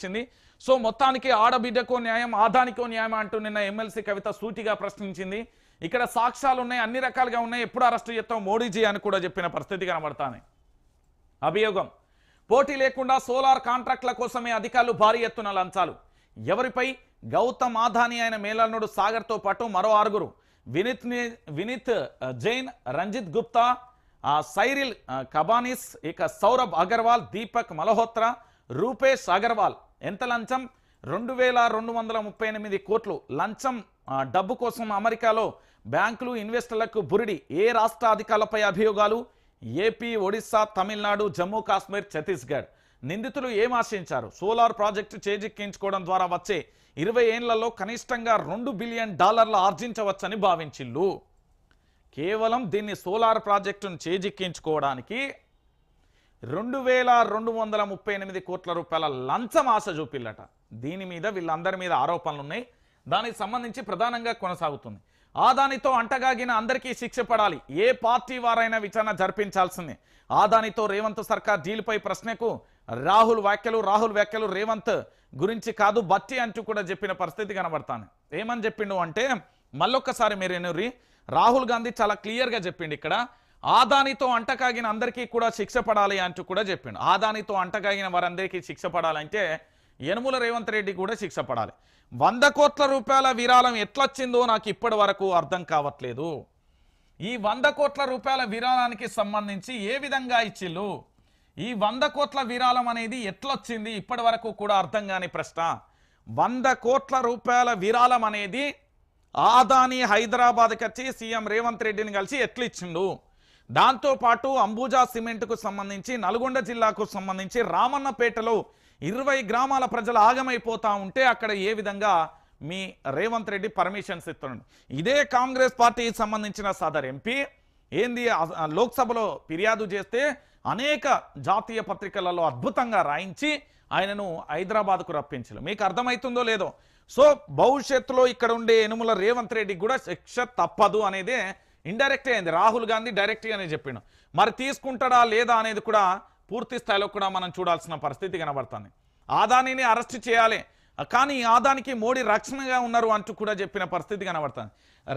వచ్చింది. సో మొత్తానికి ఆడబిడ్డకో న్యాయం ఆదానికో న్యాయం అంటూ నిన్న ఎమ్మెల్సీ కవిత సూటిగా ప్రశ్నించింది. ఇక్కడ సాక్ష్యాలు ఉన్నాయి అన్ని రకాలుగా ఉన్నాయి. ఎప్పుడు అరెస్ట్ చేస్తాం? మోడీజీ అని కూడా చెప్పిన పరిస్థితి కనబడతానే అభియోగం. పోటీ లేకుండా సోలార్ కాంట్రాక్ట్ల కోసమే అధికారులు భారీ ఎత్తున లంచాలు. ఎవరిపై? గౌతమ్ ఆధాని అయిన మేలనుడు సాగర్తో పాటు మరో ఆరుగురు. వినీత్ వినీత్ జైన్ రంజిత్ గుప్తా సైరిల్ కబానిస్ ఇక సౌరభ్ అగర్వాల్ దీపక్ మల్హోత్రా రూపేష్ అగర్వాల్. ఎంత లంచం? రెండు వేల రెండు వందల ముప్పై ఎనిమిది కోట్లు. లంచం డబ్బు కోసం అమెరికాలో బ్యాంకులు ఇన్వెస్టర్లకు బురిడి. ఏ రాష్ట్ర అధికారులపై అభియోగాలు? ఏపీ ఒడిశా తమిళనాడు జమ్మూ కాశ్మీర్ ఛత్తీస్గఢ్. నిందితులు ఏం ఆశించారు? సోలార్ ప్రాజెక్టు చేజిక్కించుకోవడం ద్వారా వచ్చే ఇరవై ఏళ్ళలో కనిష్టంగా రెండు బిలియన్ డాలర్లు ఆర్జించవచ్చని భావించిల్లు. కేవలం దీన్ని సోలార్ ప్రాజెక్టును చేజిక్కించుకోవడానికి రెండు వేల రెండు వందల ముప్పై ఎనిమిది కోట్ల రూపాయల లంచం ఆశ చూపిల్లట. దీని మీద వీళ్ళందరి మీద ఆరోపణలు ఉన్నాయి. దానికి సంబంధించి ప్రధానంగా కొనసాగుతుంది. ఆదానితో అంటగాగిన అందరికీ శిక్ష పడాలి. ఏ పార్టీ వారైనా విచారణ జరిపించాల్సిందే. ఆదానితో రేవంత్ సర్కార్ డీల్పై ప్రశ్నకు రాహుల్ వ్యాఖ్యలు రాహుల్ వ్యాఖ్యలు రేవంత్ గురించి కాదు బట్టి అంటూ కూడా చెప్పిన పరిస్థితి కనబడతాను ఏమని చెప్పిండు అంటే మళ్ళొక్కసారి మీరు రాహుల్ గాంధీ చాలా క్లియర్గా చెప్పిండు ఇక్కడ. ఆదానితో అంటకాగిన అందరికీ కూడా శిక్ష పడాలి అంటూ కూడా చెప్పిండు. ఆదానితో అంటకాగిన వారందరికీ శిక్ష పడాలంటే యనుమల రేవంత్ రెడ్డి కూడా శిక్ష పడాలి. వంద కోట్ల రూపాయల విరాళం ఎట్లొచ్చిందో నాకు ఇప్పటి వరకు అర్థం కావట్లేదు. ఈ వంద కోట్ల రూపాయల విరాళానికి సంబంధించి ఏ విధంగా ఇచ్చిల్లు ఈ వంద కోట్ల విరాళం అనేది ఎట్లొచ్చింది ఇప్పటి వరకు కూడా అర్థం కాని ప్రశ్న. వంద కోట్ల రూపాయల విరాళం అనేది ఆదాని హైదరాబాద్కి వచ్చి సీఎం రేవంత్ రెడ్డిని కలిసి ఎట్లు ఇచ్చిండు దాంతోపాటు అంబుజా సిమెంట్కు సంబంధించి నల్గొండ జిల్లాకు సంబంధించి రామన్నపేటలో ఇరవై గ్రామాల ప్రజలు ఆగమైపోతా ఉంటే అక్కడ ఏ విధంగా మీ రేవంత్ రెడ్డి పర్మిషన్స్ ఇస్తున్నాడు? ఇదే కాంగ్రెస్ పార్టీకి సంబంధించిన సదర్ ఎంపీ ఏంది లోక్సభలో ఫిర్యాదు చేస్తే అనేక జాతీయ పత్రికలలో అద్భుతంగా రాయించి ఆయనను హైదరాబాద్కు రప్పించారు మీకు అర్థమవుతుందో లేదో? సో భవిష్యత్తులో ఇక్కడ ఉండే ఎనుముల రేవంత్ రెడ్డి కూడా శిక్ష తప్పదు అనేదే ఇండైరెక్ట్ అయింది. రాహుల్ గాంధీ డైరెక్ట్గానే చెప్పిండు. మరి తీసుకుంటాడా లేదా అనేది కూడా పూర్తి స్థాయిలో కూడా మనం చూడాల్సిన పరిస్థితి కనబడుతుంది. ఆదానిని అరెస్ట్ చేయాలి. కానీ ఈ ఆదానికి మోడీ రక్షణగా ఉన్నారు అంటూ కూడా చెప్పిన పరిస్థితి కనబడుతుంది.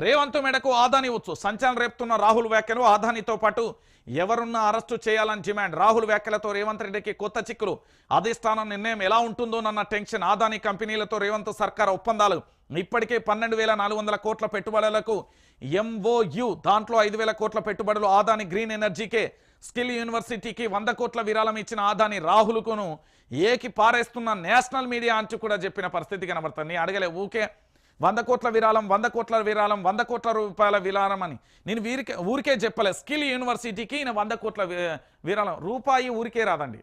రేవంత్ మేడకు ఆదాని వచ్చు. సంచలనం రేపుతున్న రాహుల్ వ్యాఖ్యలు ఆదానితో పాటు ఎవరున్నా అరెస్టు చేయాలని డిమాండ్. రాహుల్ వ్యాఖ్యలతో రేవంత్ రెడ్డికి కొత్త చిక్కులు. అధిష్టానం నిర్ణయం ఎలా ఉంటుందోనన్న టెన్షన్ ఆదాని కంపెనీలతో రేవంత్ సర్కార్ ఒప్పందాలు. ఇప్పటికే పన్నెండు వేల నాలుగు వందల కోట్ల పెట్టుబడులకు ఎంఓయు దాంట్లో ఐదు వేల కోట్ల పెట్టుబడులు. ఆదాని గ్రీన్ ఎనర్జీకే స్కిల్ యూనివర్సిటీకి వంద కోట్ల విరాళం ఇచ్చిన ఆదాని రాహుల్కును ఏకి పారేస్తున్న నేషనల్ మీడియా అంటూ కూడా చెప్పిన పరిస్థితి కనబడుతుంది. అడగలే ఊకే వంద కోట్ల విరాళం వంద కోట్ల విరాళం వంద కోట్ల రూపాయల విరాళం అని నేను వీరికే ఊరికే చెప్పలే స్కిల్ యూనివర్సిటీకి ఈయన వంద కోట్ల విరాళం. రూపాయి ఊరికే రాదండి.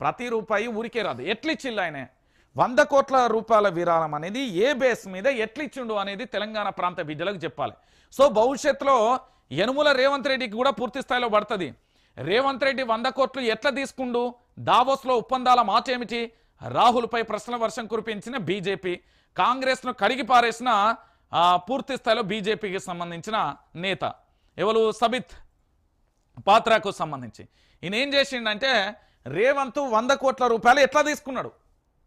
ప్రతి రూపాయి ఊరికే రాదు. ఎట్లిచ్చిల్లు ఆయనే? వంద కోట్ల రూపాయల విరాళం అనేది ఏ బేస్ మీద ఎట్లిచ్చిండు అనేది తెలంగాణ ప్రాంత బిడ్డలకు చెప్పాలి. సో భవిష్యత్తులో యనుముల రేవంత్ రెడ్డికి కూడా పూర్తి స్థాయిలో పడుతుంది. రేవంత్ రెడ్డి వంద కోట్లు ఎట్లా తీసుకుండు? దావోస్లో ఒప్పందాల మాటేమిటి రాహుల్పై ప్రశ్నల వర్షం కురిపించిన బీజేపీ. కాంగ్రెస్ను కడిగి పారేసిన పూర్తి స్థాయిలో బీజేపీకి సంబంధించిన నేత. ఎవరు? సబిత్ పాత్రకు సంబంధించి. ఈయన ఏం చేసిండంటే రేవంత్ వంద కోట్ల రూపాయలు ఎట్లా తీసుకున్నాడు?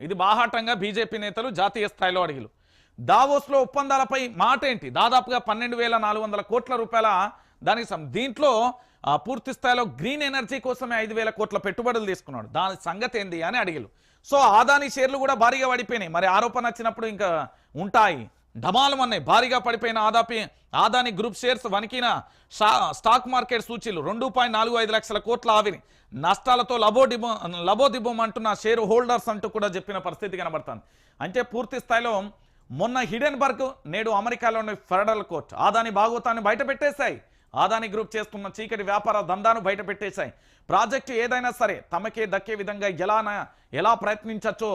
ఇది బాహాటంగా బీజేపీ నేతలు జాతీయ స్థాయిలో అడిగిలు. దావోస్లో ఒప్పందాలపై మాట ఏంటి దాదాపుగా పన్నెండు వేల నాలుగు వందల కోట్ల రూపాయల దానికి సం- దీంట్లో ఆ, పూర్తి స్థాయిలో గ్రీన్ ఎనర్జీ కోసమే ఐదు వేల కోట్ల పెట్టుబడులు తీసుకున్నాడు. దాని సంగతి ఏంది అని అడిగిలు. సో ఆదాని షేర్లు కూడా భారీగా పడిపోయినాయి. మరి ఆరోపణ వచ్చినప్పుడు ఇంకా ఉంటాయి. ఢమాలం అన్నాయి భారీగా పడిపోయిన ఆదాపి ఆదాని గ్రూప్ షేర్స్ వణికిన స్టాక్ మార్కెట్ సూచీలు రెండు పాయింట్ నాలుగు ఐదు లక్షల కోట్ల ఆవిరి. నష్టాలతో లబోడిబో లబోదిబం అంటున్న షేర్ హోల్డర్స్ అంటూ కూడా చెప్పిన పరిస్థితి కనబడుతుంది. అంటే పూర్తి స్థాయిలో మొన్న హిడెన్బర్గ్ నేడు అమెరికాలోని ఫెడరల్ కోర్టు ఆదాని భాగోతాన్ని బయటపెట్టేశాయి ఆదాని గ్రూప్ చేస్తున్న చీకటి వ్యాపార దందాను బయట పెట్టేశాయి. ప్రాజెక్టు ఏదైనా సరే తమకే దక్కే విధంగా ఎలా ఎలా ప్రయత్నించచ్చో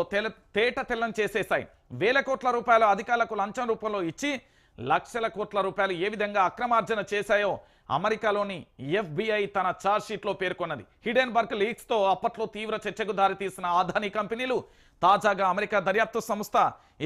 తేట తెల్లం చేసేశాయి. వేల కోట్ల రూపాయలు అధికారులకు లంచం రూపంలో ఇచ్చి లక్షల కోట్ల రూపాయలు ఏ విధంగా అక్రమార్జన చేశాయో అమెరికాలోని ఎఫ్బిఐ తన ఛార్జ్షీట్లో పేర్కొన్నది. హిడెన్బర్గ్ లీక్స్తో అప్పట్లో తీవ్ర చర్చకు దారితీసిన ఆదాని కంపెనీలు తాజాగా అమెరికా దర్యాప్తు సంస్థ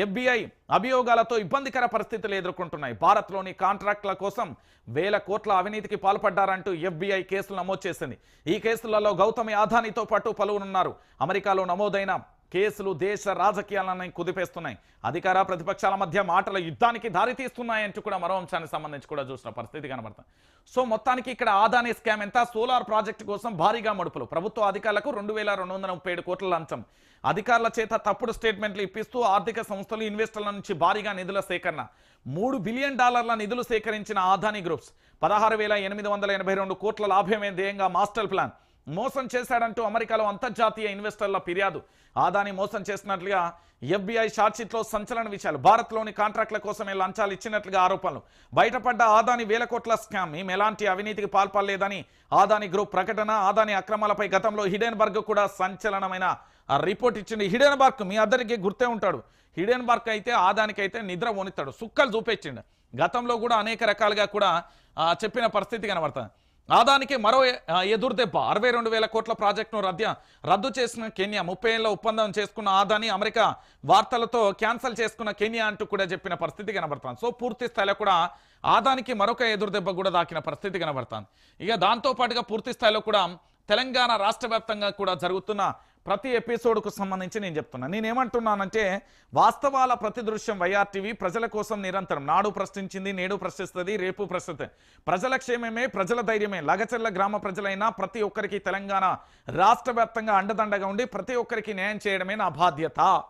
ఎఫ్బిఐ అభియోగాలతో ఇబ్బందికర పరిస్థితులు ఎదుర్కొంటున్నాయి. భారత్లోని కాంట్రాక్టుల కోసం వేల కోట్ల అవినీతికి పాల్పడ్డారంటూ ఎఫ్బిఐ కేసులు నమోదు చేసింది. ఈ కేసులలో గౌతమి ఆదానితో పాటు పలువురున్నారు అమెరికాలో నమోదైన కేసులు దేశ రాజకీయాలను కుదిపేస్తున్నాయి. అధికార ప్రతిపక్షాల మధ్య మాటల యుద్ధానికి దారితీస్తున్నాయంటూ కూడా మరో అంశానికి సంబంధించి కూడా చూసిన పరిస్థితి కనబడుతుంది. సో మొత్తానికి ఇక్కడ ఆదాని స్కామ్ ఎంత? సోలార్ ప్రాజెక్టు కోసం భారీగా మడుపులు. ప్రభుత్వ అధికారులకు రెండు వేల రెండు వందల ముప్పై ఏడు కోట్ల లంచం. అధికారుల చేత తప్పుడు స్టేట్మెంట్లు ఇప్పిస్తూ ఆర్థిక సంస్థలు ఇన్వెస్టర్ల నుంచి భారీగా నిధుల సేకరణ. మూడు బిలియన్ డాలర్ల నిధులు సేకరించిన ఆదాని గ్రూప్స్. పదహారు వేల ఎనిమిది వందల ఎనభై రెండు కోట్ల లాభమే ధ్యేయంగా మాస్టర్ ప్లాన్. మోసం చేశాడంటూ అమెరికాలో అంతర్జాతీయ ఇన్వెస్టర్ల ఫిర్యాదు. ఆదాని మోసం చేసినట్లుగా ఎఫ్బిఐ షార్ట్షీట్లో సంచలన విషయాలు. భారత్లోని కాంట్రాక్టుల కోసమే లంచాలు ఇచ్చినట్లుగా ఆరోపణలు. బయటపడ్డ ఆదాని వేల కోట్ల స్కామ్. మేము ఎలాంటి అవినీతికి పాల్పడలేదని ఆదాని గ్రూప్ ప్రకటన ఆదాని అక్రమాలపై గతంలో హిడెన్బర్గ్ కూడా సంచలనమైన ఆ రిపోర్ట్ ఇచ్చింది. హిడెన్బర్గ్ మీ అందరికీ గుర్తే ఉంటాడు. హిడెన్బర్గ్ అయితే ఆదానికైతే నిద్ర వణితాడు. సుక్కలు చూపించిండు గతంలో కూడా అనేక రకాలుగా కూడా చెప్పిన పరిస్థితి కనబడుతుంది. ఆదానికి మరో ఎదురుదెబ్బ అరవై రెండు వేల కోట్ల ప్రాజెక్టును రద్దు రద్దు చేసిన కెన్యా ముప్పై ఏళ్ళ ఒప్పందం చేసుకున్న ఆదాని అమెరికా వార్తలతో క్యాన్సిల్ చేసుకున్న కెన్యా అంటూ కూడా చెప్పిన పరిస్థితి కనబడుతుంది. సో పూర్తి స్థాయిలో కూడా ఆదానికి మరొక ఎదురుదెబ్బ కూడా దాకిన పరిస్థితి కనబడుతుంది. ఇక దాంతో పాటుగా పూర్తి స్థాయిలో కూడా తెలంగాణ రాష్ట్ర వ్యాప్తంగా కూడా జరుగుతున్న ప్రతి ఎపిసోడ్కు సంబంధించి నేను చెప్తున్నా. నేనేమంటున్నానంటే వాస్తవాల ప్రతి దృశ్యం వైఆర్టీవీ ప్రజల కోసం నిరంతరం నాడు ప్రశ్నించింది నేడు ప్రశ్నిస్తుంది రేపు ప్రశ్నిస్తుంది. ప్రజల క్షేమమే ప్రజల ధైర్యమే. లగచర్ల గ్రామ ప్రజలైనా ప్రతి ఒక్కరికి తెలంగాణ రాష్ట్ర అండదండగా ఉండి ప్రతి ఒక్కరికి న్యాయం చేయడమే నా బాధ్యత.